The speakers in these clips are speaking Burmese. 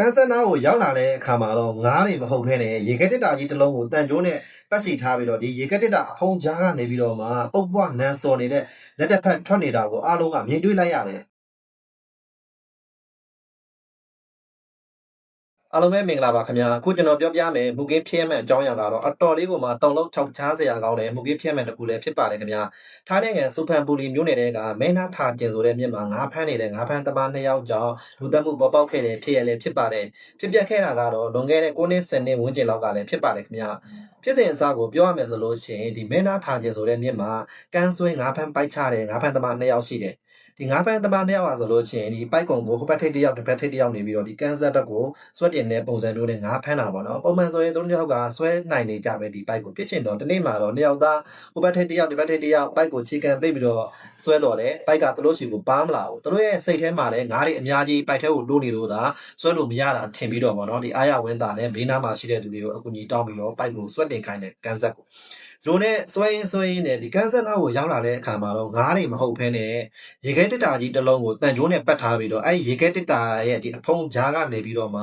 ကန်ဆယ်နာကိုရောက်လာတဲ့အခါမှာတော့ငားတွေမဟုတ်ဘဲနဲ့ရေကက်တစ်တာကြီးတစ်လုံးကိုတန်ကြိုးနဲ့ပတ်စီထားပြီးတော့ဒီရေကက်တစ်တာအဖုံကြားကနေပြီးတော့မှပုတ်ပွားနန်းစော်နေတဲ့လက်တစ်ဖက်ထွက်နေတာကိုအားလုံးကမြင်တွေ့လိုက်ရတယ် အားလုံးပဲမင်္ဂလာပါခင်ဗျာအခုကျွန်တော်ပြောပြမယ်မူကင်းဖြစ်မဲ့အကြောင်းအရာကတော့အတော်လေးကိုမှတောင်လုံးချောက်ချားစရာကောင်းတယ်မူကင်းဖြစ်မဲ့တစ်ခုလည်းဖြစ်ပါတယ်ခင်ဗျာထားတဲ့ငယ်စူဖန်ပူလီမျိုးနယ်ကမဲနာထာကျင်ဆိုတဲ့မြစ်မှာငါးဖမ်းနေတဲ့ငါးဖမ်းသမားနှစ်ယောက်ကြောင့်လူသက်မှုပေါ်ပေါက်ခဲ့တဲ့ဖြစ်ရလည်းဖြစ်ပါတယ်ဖြစ်ပျက်ခဲ့တာကတော့လွန်ခဲ့တဲ့9နှစ်10နှစ်ဝန်းကျင်လောက်ကလည်းဖြစ်ပါတယ်ခင်ဗျာဖြစ်စဉ်အစကိုပြောရမယ်ဆိုလို့ရှိရင်ဒီမဲနာထာကျင်ဆိုတဲ့မြစ်မှာကန်းဆွဲငါးဖမ်းပိုက်ချတဲ့ငါးဖမ်းသမားနှစ်ယောက်ရှိတယ် ဒီငါးဖန်သမားနှစ်ယောက်ဟာဆိုလို့ရှိရင်ဒီပိုက်ကုံကိုဟိုဘက်ထိပ်တစ်ယောက်တစ်ဘက်ထိပ်တစ်ယောက်နေပြီးတော့ဒီကန်ဆာဘက်ကိုဆွဲတင်တဲ့ပုံစံမျိုးနဲ့ငါးဖမ်းတာပေါ့နော်ပုံမှန်ဆိုရင်သူတို့နှစ်ယောက်ကဆွဲနိုင်နေကြပဲဒီပိုက်ကိုပြစ်ချင်တော့ဒီနေ့မှာတော့နှစ်ယောက်သားဟိုဘက်ထိပ်တစ်ယောက်ဒီဘက်ထိပ်တစ်ယောက်ပိုက်ကိုချီကန်ပိတ်ပြီးတော့ဆွဲတော့တယ်ပိုက်ကသူတို့ရှိကိုပါမလာဘူးသူတို့ရဲ့စိတ်ထဲမှာလည်းငါးတွေအများကြီးပိုက်ထဲကိုလိုးနေလို့သာဆွဲလို့မရတာထင်ပြီးတော့ပေါ့နော်ဒီအာရဝင်းသားနဲ့ဘေးနားမှာရှိတဲ့သူတွေကိုအကူအညီတောင်းပြီးတော့ပိုက်ကိုဆွဲတင်ခိုင်းတဲ့ကန်ဆာကို လူနဲ့စွဲရင်းစွဲရင်းနဲ့ဒီကန်ဆယ်နာကိုရောက်လာတဲ့အခါမှာတော့ငားတွေမဟုတ်ဘဲနဲ့ရေခဲတစ်တာကြီးတစ်လုံးကိုတန်ကြိုးနဲ့ပတ်ထားပြီးတော့အဲ့ရေခဲတစ်တာရဲ့ဒီအဖုံးကြားကနေပြီးတော့မှ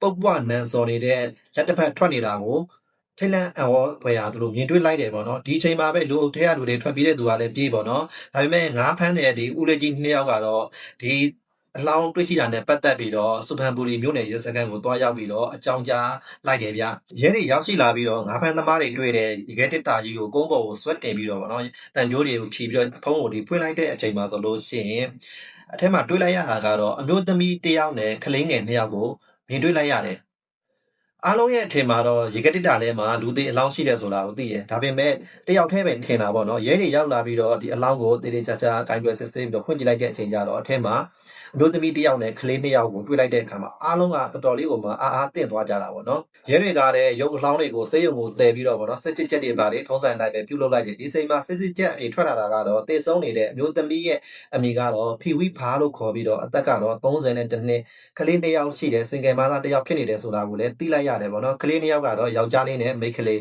ပုတ်ပွားနန်စော်နေတဲ့လက်တစ်ဖက်ထွက်နေတာကိုထိတ်လန့်အော်ဘယ်ဟာသူတို့မြင်တွေ့လိုက်တယ်ပေါ့နော်ဒီအချိန်မှာပဲလူအုပ်ထဲကလူတွေထွက်ပြေးတဲ့သူကလည်းပြေးပေါ့နော်ဒါပေမဲ့ငားဖမ်းတဲ့ဒီဦးလေးကြီးနှစ်ယောက်ကတော့ဒီ အလောင်းတွေ့ရှိတာနဲ့ပတ်သက်ပြီးတော့စူဖန်ပူလီမြို့နယ်ရဲစခန်းကိုတွားရောက်ပြီးတော့အကြောင်းကြားလိုက်တယ်ဗျရဲတွေရောက်ရှိလာပြီးတော့ငါးဖန်သမားတွေတွေ့တဲ့ဒီကဲတစ်တာကြီးကိုကုန်းပေါ်ကိုဆွတ်တင်ပြီးတော့ဗောနော်တန်ကြိုးတွေကိုဖြီးပြီးတော့အဖုံးကိုဒီဖွင့်လိုက်တဲ့အချိန်မှာဆိုလို့ရှိရင်အထက်မှာတွေးလိုက်ရတာကတော့အမျိုးသမီးတစ်ယောက်နဲ့ကလေးငယ်နှစ်ယောက်ကိုမြင်တွေ့လိုက်ရတယ် အားလုံးရဲ့အထင်မှာတော့ရေကတိတာလဲမှာလူသေးအလောင်းရှိတယ်ဆိုတာကိုသိရဒါပေမဲ့တယောက်တည်းပဲထင်တာပေါ့နော်ရဲတွေရောက်လာပြီးတော့ဒီအလောင်းကိုတေးတေးချာချာဂိုင်းပြစစ်စစ်ပြီးတော့ဖွင့်ကြည့်လိုက်တဲ့အချိန်ကျတော့အထက်မှာအမျိုးသမီးတယောက်နဲ့ကလေးနှစ်ယောက်ကိုတွေ့လိုက်တဲ့အခါမှာအားလုံးကတော်တော်လေးကိုမှအားအားတင့်သွားကြတာပေါ့နော်ရဲတွေကလည်းရုပ်အလောင်းတွေကိုစေးရုံကိုတည်ပြီးတော့ပေါ့နော်စစ်စစ်ချက်တွေပါလေထုံးစံတိုင်းပဲပြုတ်လုပ်လိုက်တယ်ဒီစိမ်မှာစစ်စစ်ချက်အပြင်ထွက်လာတာကတော့တေဆုံးနေတဲ့အမျိုးသမီးရဲ့အမိကတော့ဖီဝီဖာလို့ခေါ်ပြီးတော့အသက်ကတော့30နဲ့တနှစ်ကလေးနှစ်ယောက်ရှိတယ်စင်ကယ်မသားတစ်ယောက်ဖြစ်နေတယ်ဆိုတာကိုလည်းသိလိုက်ရတယ်ပေါ့နော်ကလေးနှစ်ယောက်ကတော့ယောက်ျားလေးနဲ့မိန်းကလေး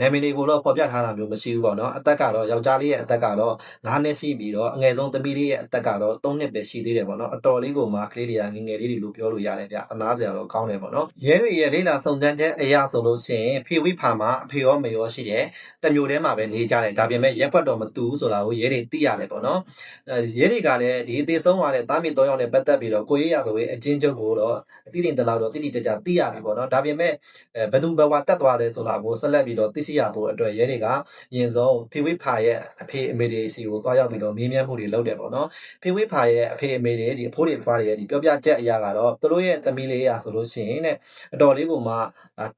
နာမည်တွေကိုတော့ဖော်ပြထားတာမျိုးမရှိဘူးပေါ့နော်အသက်ကတော့ယောက်ျားလေးရဲ့အသက်ကတော့9နှစ်ရှိပြီးတော့အငယ်ဆုံးသမီးလေးရဲ့အသက်ကတော့3နှစ်ပဲရှိသေးတယ်ပေါ့နော်အတော်လေးကိုမှကလေးတွေကငငယ်လေးတွေလို့ပြောလို့ရတယ်ဗျအနာစရာတော့ကောင်းတယ်ပေါ့နော်ရဲတွေရဲ့လေးလာစုံစမ်းချက်အရာဆိုလို့ရှိရင်ဖေဝိဖာမှာအဖေရောမေရောရှိတယ်တမျိုးထဲမှာပဲနေကြတယ်ဒါပေမဲ့ရက်ွက်တော့မတူဘူးဆိုတာကိုရဲတွေသိရတယ်ပေါ့နော်အဲရဲတွေကလည်းဒီအသေးဆုံးသွားတဲ့တားမြစ်၃ယောက်နဲ့ပတ်သက်ပြီးတော့ကိုရေးရဆိုရင်အချင်းချုပ်ကိုတော့အတိတင်တလောက်တော့တိတိကျကျသိရပြီပေါ့နော်ဒါပေမဲ့အဲဘယ်သူဘဝတက်သွားတယ်ဆိုတာကိုဆက်လက်ပြီးတော့သိရှိရဖို့အတွက်ရဲတွေကအရင်ဆုံးဖေဝိဖာရဲ့အဖေအမေတွေစီကိုတွားရောက်ပြီးတော့မေးမြန်းမှုတွေလုပ်တယ်ပေါ့နော်ဖေဝိဖာရဲ့အဖေအမေတွေဒီအဖိုးတွေအဖွားတွေရဲ့ဒီပြောပြချက်အရာကတော့သူတို့ရဲ့သမီးလေးရဆိုလို့ရှိရင်တဲ့အတော်လေးကိုမှ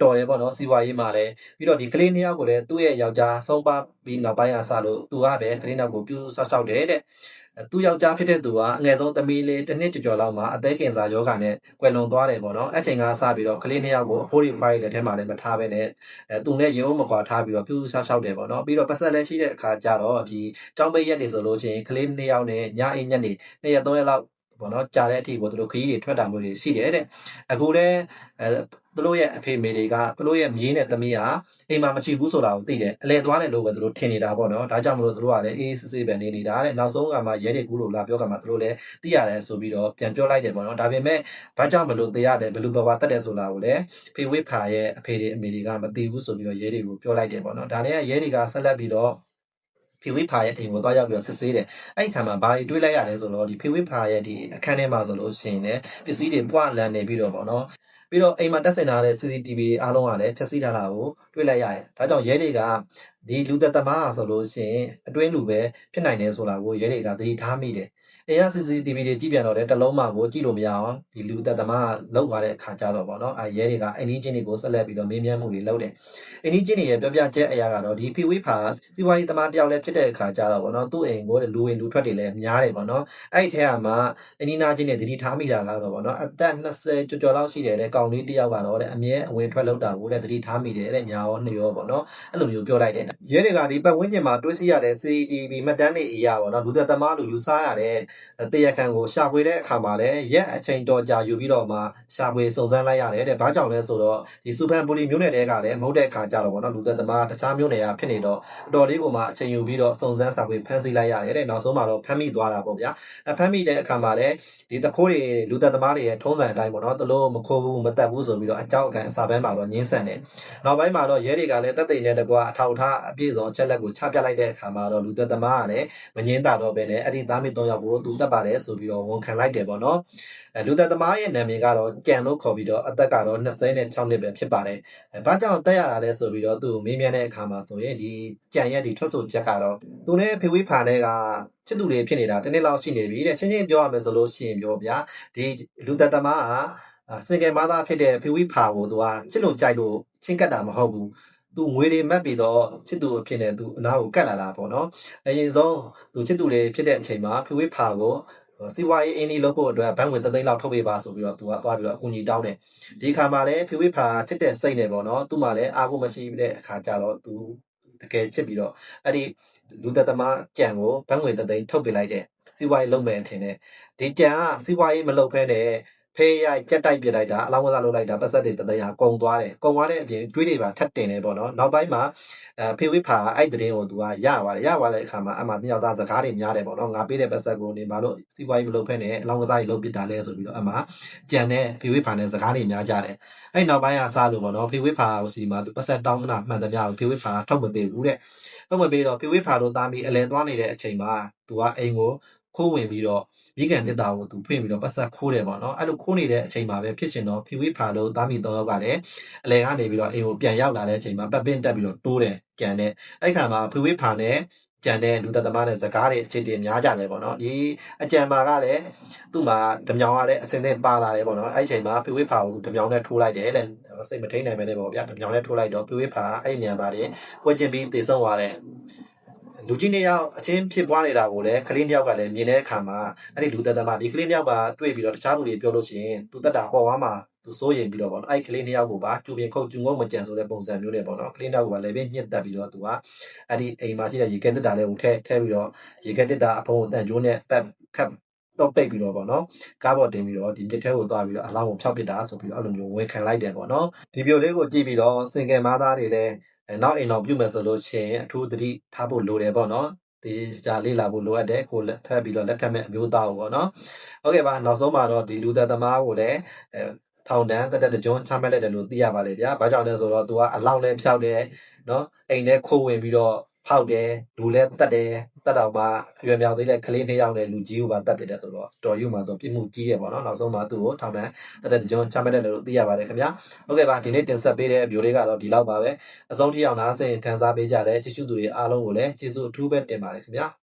တော်တယ်ပေါ့နော်စီဝါရေးမှာလည်းပြီးတော့ဒီကလေးနှစ်ယောက်ကိုလည်းသူ့ရဲ့ယောက်ျားဆုံးပါပြီးနောက်ပိုင်းအဆလို့သူကပဲကလေးနောက်ကိုပြူဆောက်ရှောက်တယ်တဲ့ သူယောက်ျားဖြစ်တဲ့သူကအငယ်ဆုံးသမီးလေးတစ်နှစ်ကျော်ကျော်လောက်မှာအသေးကင်ဆာယောဂနဲ့ကွယ်လွန်သွားတယ်ပေါ့နော်အဲ့ချိန်ကစပြီးတော့ကလေးနှစ်ယောက်ကိုအဖိုးတွေပိုင်းတဲ့ထဲမှာလည်းမထားဘဲနဲ့အဲသူနဲ့ရုံးမကွာထားပြီးတော့ပြူဆောက်ရှောက်တယ်ပေါ့နော်ပြီးတော့ပတ်ဆက်လည်းရှိတဲ့အခါကျတော့ဒီចောင်းပိတ်ရက်နေဆိုလို့ရှိရင်ကလေးနှစ်ယောက်နဲ့ညအိညနေနှစ်ရက်သုံးရက်လောက်ပေါ့နော်ကြာတဲ့အထိပေါ့သူတို့ခရီးတွေထွက်တာမျိုးတွေရှိတယ်တဲ့အခုလည်းအဲ သူတို့ရဲ့အဖေမေတွေကသူတို့ရဲ့မြေးနဲ့သမီးဟာအိမ်မှာမရှိဘူးဆိုတာကိုသိတယ်အလဲသွားတယ်လို့ပဲသူတို့ထင်နေတာပေါ့နော်ဒါကြောင့်မလို့သူတို့ကလည်းအေးစစ်စစ်ပဲနေနေတာတဲ့နောက်ဆုံးကမှရဲတွေကူလို့လာပြောကမှသူတို့လည်းသိရတယ်ဆိုပြီးတော့ပြန်ပြောလိုက်တယ်ပေါ့နော်ဒါပေမဲ့ဘာကြောင့်မလို့သိရတယ်ဘယ်လိုဘဝတက်တယ်ဆိုတာကိုလည်းဖေဝိဖာရဲ့အဖေတွေအမေတွေကမသိဘူးဆိုပြီးတော့ရဲတွေကိုပြောလိုက်တယ်ပေါ့နော်ဒါနဲ့ရဲတွေကဆက်လက်ပြီးတော့ဖေဝိဖာရဲ့အိမ်ကိုသွားရောက်ပြီးတော့စစ်ဆေးတယ်အဲ့ဒီခါမှာဘာတွေတွေးလိုက်ရလဲဆိုတော့ဒီဖေဝိဖာရဲ့ဒီအခန်းထဲမှာဆိုလို့ရှိရင်လည်းပစ္စည်းတွေပွားလန်နေပြီးတော့ပေါ့နော် ပြီးတော့အိမ်မှာတက်ဆင်ထားတဲ့ CCTV အားလုံးကလည်းဖျက်ဆီးထားတာကိုတွေ့လိုက်ရတယ်။ဒါကြောင့်ရဲတွေကဒီလူသက်သမားဆိုလို့ရှိရင်အတွင်းလူပဲဖြစ်နိုင်တယ်ဆိုတာကိုရဲတွေကသတိထားမိတယ်။ အိမ်က CCTV တွေကြည့်ပြန်တော့တယ်တလုံးမှကိုကြည့်လို့မရအောင်ဒီလူသက်သမားလောက်သွားတဲ့အခါကျတော့ပေါ့နော်အဲရဲတွေကအိမ်ကြီးချင်းတွေကိုဆက်လက်ပြီးတော့မေးမြန်းမှုတွေလုပ်တယ်။အိမ်ကြီးချင်းတွေရဲ့ပြောပြချက်အရာကတော့ဒီဖီဝေးဖာစီဝါရေးသမားတယောက်လည်းဖြစ်တဲ့အခါကျတော့ပေါ့နော်သူ့အိမ်ကိုလူဝင်လူထွက်တွေလည်းများတယ်ပေါ့နော်။အဲ့ဒီထဲမှာအနီနာချင်းတွေသတိထားမိတာကတော့ပေါ့နော်အသက်20ကျော်ကျော်လောက်ရှိတယ်တဲ့ကောင်လေးတယောက်ကတော့တဲ့အမြဲအဝင်ထွက်လောက်တာကိုလည်းသတိထားမိတယ်တဲ့ညာရောနှစ်ရောပေါ့နော်အဲ့လိုမျိုးပြောလိုက်တယ်ရဲတွေကဒီပတ်ဝန်းကျင်မှာတွေးစီရတဲ့ CCTV မှတ်တမ်းတွေအရာပေါ့နော်လူသက်သမားလူယူဆရတဲ့တရားခံကိုရှာဖွေတဲ့အခါမှာလည်းရက်အချိန်တော်ကြာယူပြီးတော့မှရှာဖွေစုံစမ်းလိုက်ရတယ်တဲ့။ဘာကြောင့်လဲဆိုတော့ဒီစူဖန်ပူလီမျိုးနယ်တွေကလည်းမဟုတ်တဲ့အခါကြတော့ဗောနော်လူသက်သမားတခြားမျိုးနယ်ကဖြစ်နေတော့အတော်လေးကိုမှအချိန်ယူပြီးတော့စုံစမ်းရှာဖွေဖမ်းဆီးလိုက်ရတယ်တဲ့။နောက်ဆုံးမှာတော့ဖမ်းမိသွားတာပေါ့ဗျာ။အဖမ်းမိတဲ့အခါမှာလည်းဒီတခိုးတွေလူသက်သမားတွေရဲ့ထုံးစံအတိုင်းပေါ့နော်။သူတို့မခိုးဘူးမတက်ဘူးဆိုပြီးတော့အကြောက်အကန်အစာပန်းမှာတော့ငင်းဆန်တယ်။နောက်ပိုင်းမှာတော့ရဲတွေကလည်းတက်သိမ်းတဲ့တကွာအထောက်ထားအပြည့်စုံအချက်လက်ကိုချပြလိုက်တဲ့အခါမှာတော့လူသက်သမားကလည်းမငင်းတာတော့ပဲနဲ့အဲ့ဒီသားမိ၃ယောက်ကိုသူတက်ပါတယ်ဆိုပြီးတော့ဝန်ခံလိုက်တယ်ပေါ့နော်အဲလူသက်သမားရဲ့နာမည်ကတော့ကြံလို့ခေါ်ပြီးတော့အသက်ကတော့26နှစ်ပဲဖြစ်ပါတယ်အဲဘာကြောင့်တက်ရတာလဲဆိုပြီးတော့သူမေးမြန်းတဲ့အခါမှာဆိုရင်ဒီကြံရဲ့ဒီထွက်ဆိုချက်ကတော့သူနဲ့ဖေဝေးဖာနဲ့ကချစ်သူတွေဖြစ်နေတာတနေ့လောက်ရှိနေပြီတဲ့ချင်းချင်းပြောရမယ်ဆိုလို့ရှိရင်ပြောဗျာဒီလူသက်သမားကစင်ကယ်မသားဖြစ်တဲ့ဖေဝေးဖာကိုသူကချစ်လို့ကြိုက်လို့ချင်းကတ်တာမဟုတ်ဘူး သူငွေတွေမက်ပြီးတော့ချစ်သူအဖြစ်နဲ့သူအနာကိုကတ်လာတာပေါ့နော်အရင်ဆုံးသူချစ်သူလေးဖြစ်တဲ့အချိန်မှာဖေဝေးဖာကိုစီဝါရေးအင်းဒီလုပ်ဖို့အတွက်ဘန်ဝင်သသိန်းလောက်ထုတ်ပေးပါဆိုပြီးတော့သူကသွားပြီးတော့အကူအညီတောင်းတယ်ဒီခါမှာလည်းဖေဝေးဖာချစ်တဲ့စိတ်နဲ့ပေါ့နော်သူ့မှာလည်းအားကိုမရှိတဲ့အခါကျတော့သူတကယ်ချစ်ပြီးတော့အဲ့ဒီလူသက်သမားကြံကိုဘန်ဝင်သသိန်းထုတ်ပေးလိုက်တယ်စီဝါရေးလုပ်မယ်ထင်တယ်ဒီကြံကစီဝါရေးမလုပ်ဖဲနဲ့ ဖေးရိုက်ကြက်တိုက်ပြလိုက်တာအလောင်းကစားလုပ်လိုက်တာပတ်သက်တွေတသက်ဟာကုံသွားတယ်ကုံသွားတဲ့အပြင်ကျွေးတွေပါထပ်တင်တယ်ပေါ့နော်နောက်ပိုင်းမှာအဲဖေဝိဖာအဲ့တဲ့တင်းကိုသူကရပါတယ်ရသွားတဲ့အခါမှာအမှမြောက်သားစကားတွေများတယ်ပေါ့နော်ငါပေးတဲ့ပတ်သက်ကိုနေဘာလို့စီးပွားရေးမလုပ်ဖဲနဲ့အလောင်းကစားကြီးလုပ်ပစ်တာလဲဆိုပြီးတော့အမှကြံတဲ့ဖေဝိဖာနဲ့စကားတွေများကြတယ်အဲ့နောက်ပိုင်းကစားလို့ပေါ့နော်ဖေဝိဖာကိုစီမှာသူပတ်သက်တောင်းတာမှန်သမျှကိုဖေဝိဖာထုတ်မပေးဘူးတဲ့ထုတ်မပေးတော့ဖေဝိဖာတို့သားမီအလဲသွားနေတဲ့အချိန်မှာသူကအိမ်ကို ခိုးဝင်ပြီးတော့မိကန်တက်တာကိုသူဖွင့်ပြီးတော့ပတ်ဆက်ခိုးတယ်ပေါ့နော်အဲ့လိုခိုးနေတဲ့အချိန်မှာပဲဖြစ်ချင်တော့ဖီဝိဖာလို့သားမိသုံးယောက်ကလည်းအလဲကနေပြီးတော့အိမ်ကိုပြန်ရောက်လာတဲ့အချိန်မှာပတ်ပင်းတက်ပြီးတော့တိုးတယ်ကြံတဲ့အဲ့ခါမှာဖီဝိဖာနဲ့ကြံတဲ့လူသက်သမားနဲ့စကားတွေအခြေတင်များကြတယ်ပေါ့နော်ဒီအကြံမာကလည်းသူ့မှာဓမြောင်ကလည်းအစင်းစင်းပါလာတယ်ပေါ့နော်အဲ့ဒီအချိန်မှာဖီဝိဖာကိုဓမြောင်နဲ့ထိုးလိုက်တယ်တဲ့စိတ်မထိန်နိုင်ပဲနဲ့ပေါ့ဗျာဓမြောင်နဲ့ထိုးလိုက်တော့ဖီဝိဖာအဲ့ဒီညံပါတယ်ကွက်ကျင်ပြီးတေဆုံးသွားတယ် လူကြီးနှစ်ယောက်အချင်းဖြစ်ပွားနေတာကိုလည်းကလေးနှစ်ယောက်ကလည်းမြင်တဲ့အခါမှာအဲ့ဒီလူသက်သမားဒီကလေးနှစ်ယောက်ကတွေ့ပြီးတော့တခြားလူတွေပြောလို့ရှိရင်သူတက်တာပေါ်သွားမှာသူစိုးရင်ပြီးတော့ပေါ့နော်အဲ့ဒီကလေးနှစ်ယောက်ကိုပါကျူပင်ခုတ်ကျူငုံမကြံဆိုတဲ့ပုံစံမျိုးနဲ့ပေါ့နော်ကလေးနှစ်ယောက်ကလည်းပဲညှစ်တက်ပြီးတော့သူကအဲ့ဒီအိမ်မှာရှိတဲ့ရေခဲတက်တာလေးကိုထည့်ထည့်ပြီးတော့ရေခဲတက်တာအဖုံးကိုတန်ကျိုးနဲ့ပတ်ခတ်တော့ပိတ်ပြီးတော့ပေါ့နော်ကားပေါ်တင်ပြီးတော့ဒီမြစ်ထဲကိုသွားပြီးတော့အလောင်းကိုဖျောက်ပစ်တာဆိုပြီးတော့အဲ့လိုမျိုးဝင်ခံလိုက်တယ်ပေါ့နော်ဒီပြိုလေးကိုကြည့်ပြီးတော့စင်ကယ်မားသားတွေလည်း အဲနောက်အိမ်တော်ပြုတ်မယ်ဆိုလို့ရှိရင်အထူးသတိထားဖို့လိုတယ်ပေါ့နော်ဒီကြာလေးလာဖို့လိုအပ်တယ်ကိုလက်ထပ်ပြီးတော့လက်ထပ်မဲ့အမျိုးသားကိုပေါ့နော်ဟုတ်ကဲ့ပါနောက်ဆုံးမှာတော့ဒီလူသက်သမားကိုလည်းအဲထောင်တန်းတက်တက်တကြွချမှတ်လိုက်တယ်လို့သိရပါလေဗျာ။ဘာကြောင့်လဲဆိုတော့ तू ကအလောင်းလဲဖြောက်တယ်နော်အိမ်ထဲခိုးဝင်ပြီးတော့ ဖောက်တယ်လူလဲတက်တယ်တက်တော့မှအရွယ်မြောက်သေးတဲ့ကလေးနှစ်ယောက်နဲ့လူကြီးကိုပါတက်ပြတယ်ဆိုတော့တော်ယူမှာတော့ပြစ်မှုကြီးတယ်ပေါ့နော်နောက်ဆုံးမှာသူ့ကိုထောင်တန်းတက်တက်တကြွချမှတ်တယ်လို့သိရပါတယ်ခင်ဗျာ။ဟုတ်ကဲ့ပါဒီနေ့တင်ဆက်ပေးတဲ့ဗီဒီယိုလေးကတော့ဒီလောက်ပါပဲ။အဆုံးထိအောင်နားဆင်ခံစားပေးကြတဲ့ကြည့်ရှုသူတွေအားလုံးကိုလည်းကျေးဇူးအထူးပဲတင်ပါတယ်ခင်ဗျာ။